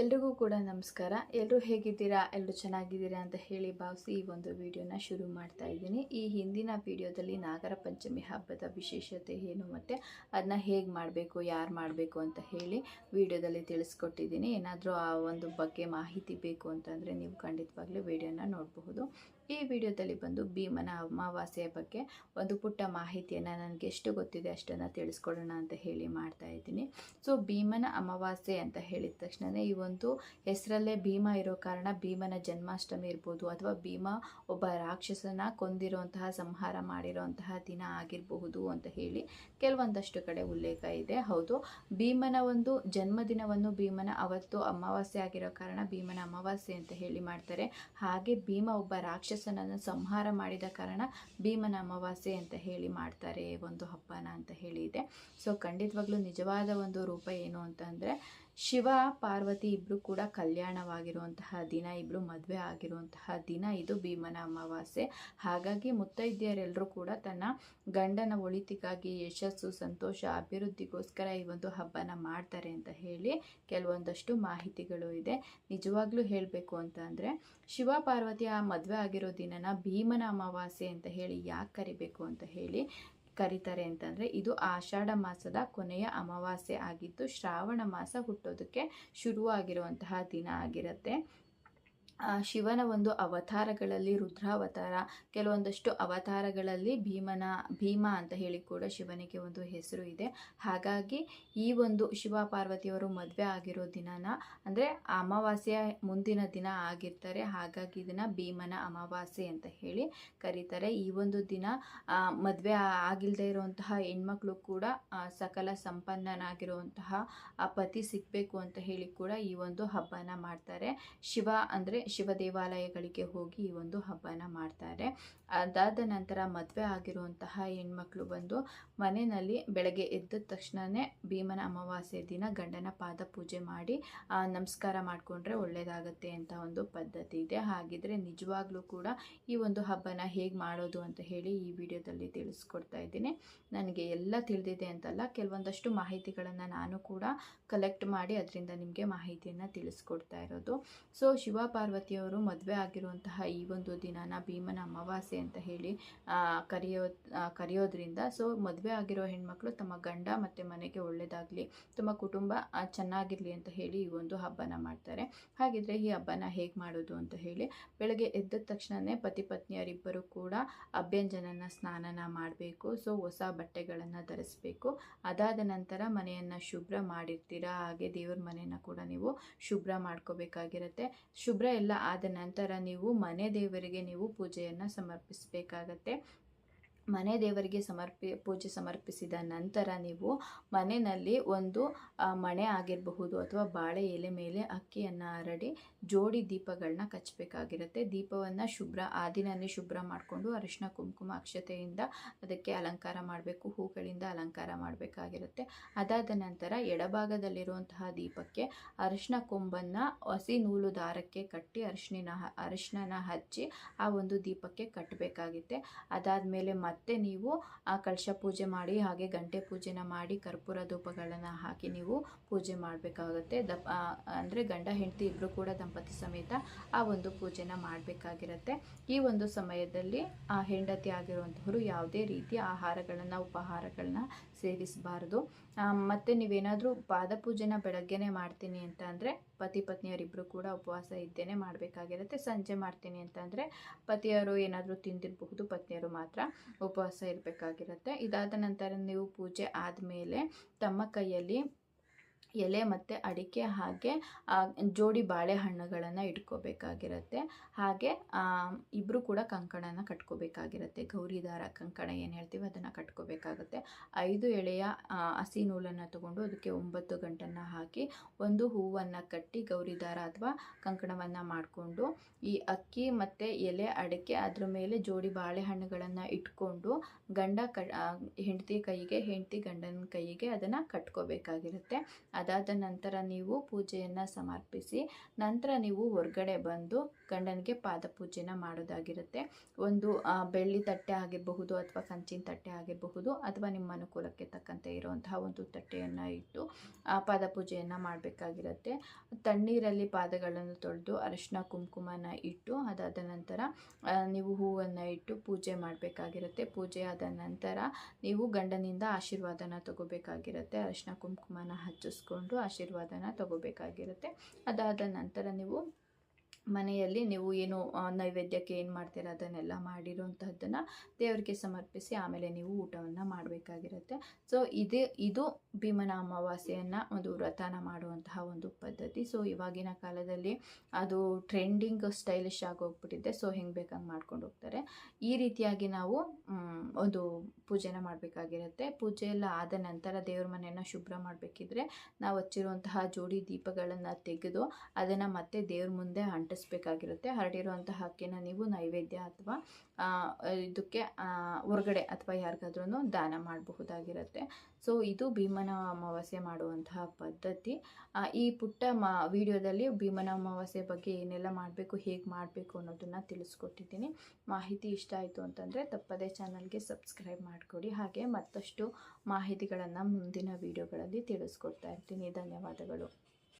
ಎಲ್ರಿಗೂ ಕೂಡ ನಮಸ್ಕಾರ. ಎಲ್ಲರೂ ಹೇಗಿದ್ದೀರಾ? ಎಲ್ಲರೂ ಚೆನ್ನಾಗಿದ್ದೀರಾ ಅಂತ ಹೇಳಿ ಭಾವಿಸಿ ಈ ಒಂದು ವಿಡಿಯೋನ ಶುರು ಮಾಡ್ತಾ ಇದ್ದೀನಿ. ಈ ಹಿಂದಿನ ವಿಡಿಯೋದಲ್ಲಿ ನಾಗರ ಪಂಚಮಿ ಹಬ್ಬದ ವಿಶೇಷತೆ ಏನು ಮತ್ತು? ಅದನ್ನ ಹೇಗೆ ಮಾಡಬೇಕು? ಯಾರು ಮಾಡಬೇಕು ಅಂತ ಹೇಳಿ ವಿಡಿಯೋದಲ್ಲಿ ತಿಳಿಸ್ಕೊಟ್ಟಿದ್ದೀನಿ. ಏನಾದರೂ ಆ ಒಂದು ಬಗ್ಗೆ ಮಾಹಿತಿ ಬೇಕು ಅಂತಂದರೆ ನೀವು ಖಂಡಿತವಾಗ್ಲೂ ವಿಡಿಯೋನ ನೋಡಬಹುದು. ಈ ವಿಡಿಯೋದಲ್ಲಿ ಬಂದು ಭೀಮನ ಅಮಾವಾಸ್ಯೆಯ ಬಗ್ಗೆ ಒಂದು ಪುಟ್ಟ ಮಾಹಿತಿಯನ್ನು ನನಗೆ ಎಷ್ಟು ಗೊತ್ತಿದೆ ಅಷ್ಟನ್ನು ತಿಳಿಸ್ಕೊಡೋಣ ಅಂತ ಹೇಳಿ ಮಾಡ್ತಾ ಇದ್ದೀನಿ. ಸೊ ಭೀಮನ ಅಮಾವಾಸ್ಯೆ ಅಂತ ಹೇಳಿದ ತಕ್ಷಣವೇ ಈ ಒಂದು ಹೆಸರಲ್ಲೇ ಭೀಮ ಇರೋ ಕಾರಣ ಭೀಮನ ಜನ್ಮಾಷ್ಟಮಿ ಇರ್ಬೋದು ಅಥವಾ ಭೀಮ ಒಬ್ಬ ರಾಕ್ಷಸನ ಕೊಂದಿರುವಂತಹ ಸಂಹಾರ ಮಾಡಿರುವಂತಹ ದಿನ ಆಗಿರಬಹುದು ಅಂತ ಹೇಳಿ ಕೆಲವೊಂದಷ್ಟು ಕಡೆ ಉಲ್ಲೇಖ ಇದೆ. ಹೌದು, ಭೀಮನ ಒಂದು ಜನ್ಮದಿನವನ್ನು ಭೀಮನ ಅವತ್ತು ಅಮಾವಾಸ್ಯೆ ಆಗಿರೋ ಕಾರಣ ಭೀಮನ ಅಮಾವಾಸ್ಯೆ ಅಂತ ಹೇಳಿ ಮಾಡ್ತಾರೆ. ಹಾಗೆ ಭೀಮ ಒಬ್ಬ ರಾಕ್ಷಸನನ್ನು ಸಂಹಾರ ಮಾಡಿದ ಕಾರಣ ಭೀಮನ ಅಮಾವಾಸ್ಯೆ ಅಂತ ಹೇಳಿ ಮಾಡ್ತಾರೆ, ಒಂದು ಹಬ್ಬನ ಅಂತ ಹೇಳಿ ಇದೆ ಸೊ ಖಂಡಿತವಾಗ್ಲೂ ನಿಜವಾದ ಒಂದು ರೂಪ ಏನು ಅಂತಂದರೆ ಶಿವ, ಪಾರ್ವತಿ ಇಬ್ಬರು ಕೂಡ ಕಲ್ಯಾಣವಾಗಿರುವಂತಹ ದಿನ ಇಬ್ಬರು ಮದುವೆ ಆಗಿರುವಂತಹ ದಿನ ಇದು ಭೀಮನ ಅಮಾವಾಸ್ಯೆ. ಹಾಗಾಗಿ ಮುತ್ತೈದೆಯರೆಲ್ಲರೂ ಕೂಡ ತನ್ನ ಗಂಡನ ಒಳಿತಿಗಾಗಿ ಯಶಸ್ಸು, ಸಂತೋಷ, ಅಭಿವೃದ್ಧಿಗೋಸ್ಕರ ಈ ಒಂದು ಹಬ್ಬನ ಮಾಡ್ತಾರೆ ಅಂತ ಹೇಳಿ ಕೆಲವೊಂದಷ್ಟು ಮಾಹಿತಿಗಳು ಇದೆ. ನಿಜವಾಗ್ಲೂ ಹೇಳಬೇಕು ಅಂತ ಅಂದರೆ, ಶಿವ ಪಾರ್ವತಿಯ ಮದುವೆ ಆಗಿರೋ ದಿನನ ಭೀಮನ ಅಮಾವಾಸ್ಯೆ ಅಂತ ಹೇಳಿ ಯಾಕೆ ಕರಿಬೇಕು ಅಂತ ಹೇಳಿ ಕರೀತಾರೆ ಅಂತಂದರೆ ಇದು ಆಷಾಢ ಮಾಸದ ಕೊನೆಯ ಅಮಾವಾಸ್ಯೆ ಆಗಿದ್ದು ಶ್ರಾವಣ ಮಾಸ ಹುಟ್ಟೋದಕ್ಕೆ ಶುರುವಾಗಿರುವಂತಹ ದಿನ ಆಗಿರುತ್ತೆ. ಶಿವನ ಒಂದು ಅವತಾರಗಳಲ್ಲಿ ರುದ್ರಾವತಾರ, ಕೆಲವೊಂದಷ್ಟು ಅವತಾರಗಳಲ್ಲಿ ಭೀಮನ, ಭೀಮ ಅಂತ ಹೇಳಿ ಕೂಡ ಶಿವನಿಗೆ ಒಂದು ಹೆಸರು ಇದೆ. ಹಾಗಾಗಿ ಈ ಒಂದು ಶಿವ ಪಾರ್ವತಿಯವರು ಮದುವೆ ಆಗಿರೋ ದಿನನ, ಅಂದರೆ ಅಮಾವಾಸ್ಯೆಯ ಮುಂದಿನ ದಿನ ಆಗಿರ್ತಾರೆ. ಹಾಗಾಗಿ ಇದನ್ನು ಭೀಮನ ಅಮಾವಾಸ್ಯೆ ಅಂತ ಹೇಳಿ ಕರೀತಾರೆ. ಈ ಒಂದು ದಿನ ಮದುವೆ ಆಗಿಲ್ಲದೆ ಇರುವಂತಹ ಹೆಣ್ಮಕ್ಳು ಕೂಡ ಸಕಲ ಸಂಪನ್ನನಾಗಿರುವಂತಹ ಪತಿ ಸಿಗಬೇಕು ಅಂತ ಹೇಳಿ ಕೂಡ ಈ ಒಂದು ಹಬ್ಬನ ಮಾಡ್ತಾರೆ. ಶಿವ ಅಂದರೆ ಶಿವ ದೇವಾಲಯಗಳಿಗೆ ಹೋಗಿ ಈ ಒಂದು ಹಬ್ಬನ ಮಾಡ್ತಾರೆ. ಅದಾದ ನಂತರ ಮದುವೆ ಆಗಿರುವಂತಹ ಹೆಣ್ಮಕ್ಳು ಬಂದು ಮನೆಯಲ್ಲಿ ಬೆಳಗ್ಗೆ ಎದ್ದ ತಕ್ಷಣವೇ ಭೀಮನ ಅಮಾವಾಸ್ಯೆ ದಿನ ಗಂಡನ ಪಾದ ಪೂಜೆ ಮಾಡಿ ನಮಸ್ಕಾರ ಮಾಡಿಕೊಂಡ್ರೆ ಒಳ್ಳೆಯದಾಗತ್ತೆ ಅಂತ ಒಂದು ಪದ್ಧತಿ ಇದೆ. ಹಾಗಿದ್ರೆ ನಿಜವಾಗ್ಲೂ ಕೂಡ ಈ ಒಂದು ಹಬ್ಬನ ಹೇಗೆ ಮಾಡೋದು ಅಂತ ಹೇಳಿ ಈ ವಿಡಿಯೋದಲ್ಲಿ ತಿಳಿಸ್ಕೊಡ್ತಾ ಇದ್ದೀನಿ. ನನಗೆ ಎಲ್ಲ ತಿಳಿದಿದೆ ಅಂತಲ್ಲ, ಕೆಲವೊಂದಷ್ಟು ಮಾಹಿತಿಗಳನ್ನು ನಾನು ಕೂಡ ಕಲೆಕ್ಟ್ ಮಾಡಿ ಅದರಿಂದ ನಿಮಗೆ ಮಾಹಿತಿಯನ್ನು ತಿಳಿಸ್ಕೊಡ್ತಾ ಇರೋದು. ಸೊ ಶಿವ ಪಾರ್ವತಿಯವರು ಮದುವೆ ಆಗಿರುವಂತಹ ಈ ಒಂದು ದಿನನ ಭೀಮನ ಅಮಾವಾಸ್ಯೆ ಅಂತ ಹೇಳಿ ಕರೆಯೋ ಕರೆಯೋದ್ರಿಂದ. ಸೊ ಮದುವೆ ಆಗಿರೋ ಹೆಣ್ಮಕ್ಳು ತಮ್ಮ ಗಂಡ ಮತ್ತು ಮನೆಗೆ ಒಳ್ಳೆಯದಾಗಲಿ ತಮ್ಮ ಕುಟುಂಬ ಚೆನ್ನಾಗಿರಲಿ ಅಂತ ಹೇಳಿ ಈ ಒಂದು ಹಬ್ಬನ ಮಾಡ್ತಾರೆ. ಹಾಗಿದ್ರೆ ಈ ಹಬ್ಬನ ಹೇಗೆ ಮಾಡೋದು ಅಂತ ಹೇಳಿ, ಬೆಳಗ್ಗೆ ಎದ್ದ ತಕ್ಷಣವೇ ಪತಿ ಪತ್ನಿಯರಿಬ್ಬರು ಕೂಡ ಅಭ್ಯಂಜನನ ಸ್ನಾನನ ಮಾಡಬೇಕು. ಸೊ ಹೊಸ ಬಟ್ಟೆಗಳನ್ನು ಧರಿಸಬೇಕು. ಅದಾದ ನಂತರ ಮನೆಯನ್ನು ಶುಭ್ರ ಮಾಡಿರ್ತೀರಾ? ಹಾಗೆ ದೇವ್ರ ಮನೆಯನ್ನು ಕೂಡ ನೀವು ಶುಭ್ರ ಮಾಡ್ಕೋಬೇಕಾಗಿರುತ್ತೆ. ಶುಭ್ರ ಎಲ್ಲ ಆದ ನಂತರ ನೀವು ಮನೆ ದೇವರಿಗೆ ನೀವು ಪೂಜೆಯನ್ನು ಸಮರ್ಪಿಸಬೇಕಾಗತ್ತೆ. ಮನೆ ದೇವರಿಗೆ ಸಮರ್ಪಿ, ಪೂಜೆ ಸಮರ್ಪಿಸಿದ ನಂತರ ನೀವು ಮನೆಯಲ್ಲಿ ಒಂದು ಮಣೆ ಆಗಿರಬಹುದು ಅಥವಾ ಬಾಳೆ ಎಲೆ ಮೇಲೆ ಅಕ್ಕಿಯನ್ನು ಹರಡಿ ಜೋಡಿ ದೀಪಗಳನ್ನ ಕಚ್ಚಬೇಕಾಗಿರುತ್ತೆ. ದೀಪವನ್ನು ಶುಭ್ರ, ಆ ದಿನನೇ ಶುಭ್ರ ಮಾಡಿಕೊಂಡು ಅರಿಶಿನ ಕುಂಕುಮ ಅಕ್ಷತೆಯಿಂದ ಅದಕ್ಕೆ ಅಲಂಕಾರ ಮಾಡಬೇಕು, ಹೂಗಳಿಂದ ಅಲಂಕಾರ ಮಾಡಬೇಕಾಗಿರುತ್ತೆ. ಅದಾದ ನಂತರ ಎಡಭಾಗದಲ್ಲಿರುವಂತಹ ದೀಪಕ್ಕೆ ಅರಿಶಿನ ಕೊಂಬನ್ನು ಹಸಿ ನೂಲು ದಾರಕ್ಕೆ ಕಟ್ಟಿ ಅರಿಶಿನ ಅರಿಶಿನ ಹಚ್ಚಿ ಆ ಒಂದು ದೀಪಕ್ಕೆ ಕಟ್ಟಬೇಕಾಗಿತ್ತೆ. ಅದಾದಮೇಲೆ ಮತ್ತೆ ನೀವು, ಆ ಕಳಶ ಪೂಜೆ ಮಾಡಿ, ಹಾಗೆ ಗಂಟೆ ಪೂಜೆನ ಮಾಡಿ, ಕರ್ಪೂರ ಧೂಪಗಳನ್ನು ಹಾಕಿ ನೀವು ಪೂಜೆ ಮಾಡಬೇಕಾಗುತ್ತೆ. ದಪ್ ಅಂದರೆ ಗಂಡ, ಹೆಂಡತಿ ಇಬ್ಬರು ಕೂಡ ದಂಪತಿ ಸಮೇತ ಆ ಒಂದು ಪೂಜೆನ ಮಾಡಬೇಕಾಗಿರುತ್ತೆ. ಈ ಒಂದು ಸಮಯದಲ್ಲಿ, ಆ, ಹೆಂಡತಿ ಆಗಿರುವಂಥವರು ಯಾವುದೇ ರೀತಿಯ ಆಹಾರಗಳನ್ನು, ಉಪಹಾರಗಳನ್ನ ಸೇವಿಸಬಾರ್ದು. ಮತ್ತು ನೀವೇನಾದರೂ ಪಾದಪೂಜೆನ ಬೆಳಗ್ಗೆನೇ ಮಾಡ್ತೀನಿ ಅಂತ ಅಂದರೆ ಪತಿ ಪತ್ನಿಯರಿಬ್ಬರು ಕೂಡ ಉಪವಾಸ ಇದ್ದೇನೆ ಮಾಡಬೇಕಾಗಿರುತ್ತೆ. ಸಂಜೆ ಮಾಡ್ತೀನಿ ಅಂತಂದರೆ ಪತಿಯವರು ಏನಾದರೂ ತಿಂದಿರಬಹುದು, ಪತ್ನಿಯರು ಮಾತ್ರ ಉಪವಾಸ ಇರಬೇಕಾಗಿರುತ್ತೆ. ಇದಾದ ನಂತರ ನೀವು ಪೂಜೆ ಆದಮೇಲೆ ತಮ್ಮ ಕೈಯಲ್ಲಿ ಎಲೆ ಮತ್ತು ಅಡಿಕೆ ಹಾಗೆ ಜೋಡಿ ಬಾಳೆಹಣ್ಣುಗಳನ್ನು ಇಟ್ಕೋಬೇಕಾಗಿರುತ್ತೆ. ಹಾಗೆ ಇಬ್ಬರು ಕೂಡ ಕಂಕಣನ ಕಟ್ಕೋಬೇಕಾಗಿರುತ್ತೆ. ಗೌರಿ ದಾರ ಕಂಕಣ ಏನು ಹೇಳ್ತೀವಿ ಅದನ್ನು ಕಟ್ಕೋಬೇಕಾಗುತ್ತೆ. ಐದು ಎಳೆಯ ಹಸಿ ನೂಲನ್ನು ತಗೊಂಡು ಅದಕ್ಕೆ ಒಂಬತ್ತು ಗಂಟನ್ನು ಹಾಕಿ, ಒಂದು ಹೂವನ್ನು ಕಟ್ಟಿ ಗೌರಿ ದಾರ ಅಥವಾ ಕಂಕಣವನ್ನು ಮಾಡಿಕೊಂಡು, ಈ ಅಕ್ಕಿ ಮತ್ತು ಎಲೆ, ಅಡಿಕೆ ಅದ್ರ ಮೇಲೆ ಜೋಡಿ ಬಾಳೆಹಣ್ಣುಗಳನ್ನು ಇಟ್ಕೊಂಡು, ಗಂಡ ಕ ಹೆಂಡತಿ ಕೈಗೆ, ಹೆಂಡತಿ ಗಂಡನ ಕೈಗೆ ಅದನ್ನು ಕಟ್ಕೋಬೇಕಾಗಿರುತ್ತೆ. ಅದಾದ ನಂತರ ನೀವು ಪೂಜೆಯನ್ನು ಸಮರ್ಪಿಸಿ, ನಂತರ ನೀವು ಹೊರಗಡೆ ಬಂದು ಗಂಡನಿಗೆ ಪಾದ ಪೂಜೆನ ಮಾಡೋದಾಗಿರುತ್ತೆ. ಒಂದು ಬೆಳ್ಳಿ ತಟ್ಟೆ ಆಗಿರಬಹುದು ಅಥವಾ ಕಂಚಿನ ತಟ್ಟೆ ಆಗಿರಬಹುದು ಅಥವಾ ನಿಮ್ಮ ಅನುಕೂಲಕ್ಕೆ ತಕ್ಕಂತೆ ಇರುವಂತಹ ಒಂದು ತಟ್ಟೆಯನ್ನು ಇಟ್ಟು, ಆ ಪಾದ ಪೂಜೆಯನ್ನು ಮಾಡಬೇಕಾಗಿರುತ್ತೆ. ತಣ್ಣೀರಲ್ಲಿ ಪಾದಗಳನ್ನು ತೊಳೆದು ಅರಿಶಿನ ಕುಂಕುಮನ ಇಟ್ಟು ಅದಾದ ನಂತರ ನೀವು ಹೂವನ್ನು ಇಟ್ಟು ಪೂಜೆ ಮಾಡಬೇಕಾಗಿರುತ್ತೆ. ಪೂಜೆ ಆದ ನಂತರ ನೀವು ಗಂಡನಿಂದ ಆಶೀರ್ವಾದನ ತಗೋಬೇಕಾಗಿರುತ್ತೆ. ಅರಿಶಿನ ಕುಂಕುಮನ ಹಚ್ಚಿಸ್ಕೊಂಡು ಆಶೀರ್ವಾದನ ತಗೋಬೇಕಾಗಿರುತ್ತೆ. ಅದಾದ ನಂತರ ನೀವು ಮನೆಯಲ್ಲಿ ನೀವು ಏನು ನೈವೇದ್ಯಕ್ಕೆ ಏನು ಮಾಡ್ತೀರ? ಅದನ್ನೆಲ್ಲ ಮಾಡಿರೋಂಥದ್ದನ್ನು ದೇವರಿಗೆ ಸಮರ್ಪಿಸಿ ಆಮೇಲೆ ನೀವು ಊಟವನ್ನು ಮಾಡಬೇಕಾಗಿರುತ್ತೆ. ಸೊ ಇದೇ, ಇದು ಭೀಮನ ಅಮಾವಾಸ್ಯೆಯನ್ನು ಒಂದು ವ್ರತನ ಮಾಡುವಂತಹ ಒಂದು ಪದ್ಧತಿ. ಸೊ ಇವಾಗಿನ ಕಾಲದಲ್ಲಿ ಅದು ಟ್ರೆಂಡಿಂಗ್ ಸ್ಟೈಲಿಶ್ ಆಗಿ ಹೋಗ್ಬಿಟ್ಟಿದೆ. ಸೊ ಹೆಂಗೆ ಬೇಕಂಗೆ ಮಾಡ್ಕೊಂಡು ಹೋಗ್ತಾರೆ. ಈ ರೀತಿಯಾಗಿ ನಾವು ಒಂದು ಪೂಜೆನ ಮಾಡಬೇಕಾಗಿರುತ್ತೆ. ಪೂಜೆ ಎಲ್ಲ ಆದ ನಂತರ ದೇವ್ರ ಮನೆಯನ್ನು ಶುಭ್ರ ಮಾಡಬೇಕಿದ್ರೆ ನಾವು ಹಚ್ಚಿರುವಂತಹ ಜೋಡಿ ದೀಪಗಳನ್ನು ತೆಗೆದು ಅದನ್ನು ಮತ್ತೆ ದೇವ್ರ ಮುಂದೆ ಅಂಟಿಸ್ಬೇಕಾಗಿರುತ್ತೆ ಹರಡಿರುವಂತಹ ಅಕ್ಕಿನ ನೀವು ನೈವೇದ್ಯ ಅಥವಾ ಇದಕ್ಕೆ ಹೊರಗಡೆ ಅಥವಾ ಯಾರಿಗಾದ್ರೂ ದಾನ ಮಾಡಬಹುದಾಗಿರುತ್ತೆ. ಸೊ, ಇದು ಭೀಮನ ಅಮಾವಾಸ್ಯೆ ಮಾಡುವಂತಹ ಪದ್ಧತಿ. ಈ ಪುಟ್ಟ ಮ, ವಿಡಿಯೋದಲ್ಲಿ ಭೀಮನ ಅಮಾವಾಸ್ಯೆ ಬಗ್ಗೆ ಏನೆಲ್ಲ ಮಾಡಬೇಕು, ಹೇಗೆ ಮಾಡಬೇಕು ಅನ್ನೋದನ್ನು ತಿಳಿಸ್ಕೊಟ್ಟಿದ್ದೀನಿ. ಮಾಹಿತಿ ಇಷ್ಟ ಆಯಿತು ಅಂತಂದರೆ ತಪ್ಪದೇ ಚಾನಲ್ಗೆ ಸಬ್ಸ್ಕ್ರೈಬ್ ಮಾಡಿಕೊಡಿ. ಹಾಗೆ ಮತ್ತಷ್ಟು ಮಾಹಿತಿಗಳನ್ನು ಮುಂದಿನ ವಿಡಿಯೋಗಳಲ್ಲಿ ತಿಳಿಸ್ಕೊಡ್ತಾ ಇರ್ತೀನಿ. ಧನ್ಯವಾದಗಳು.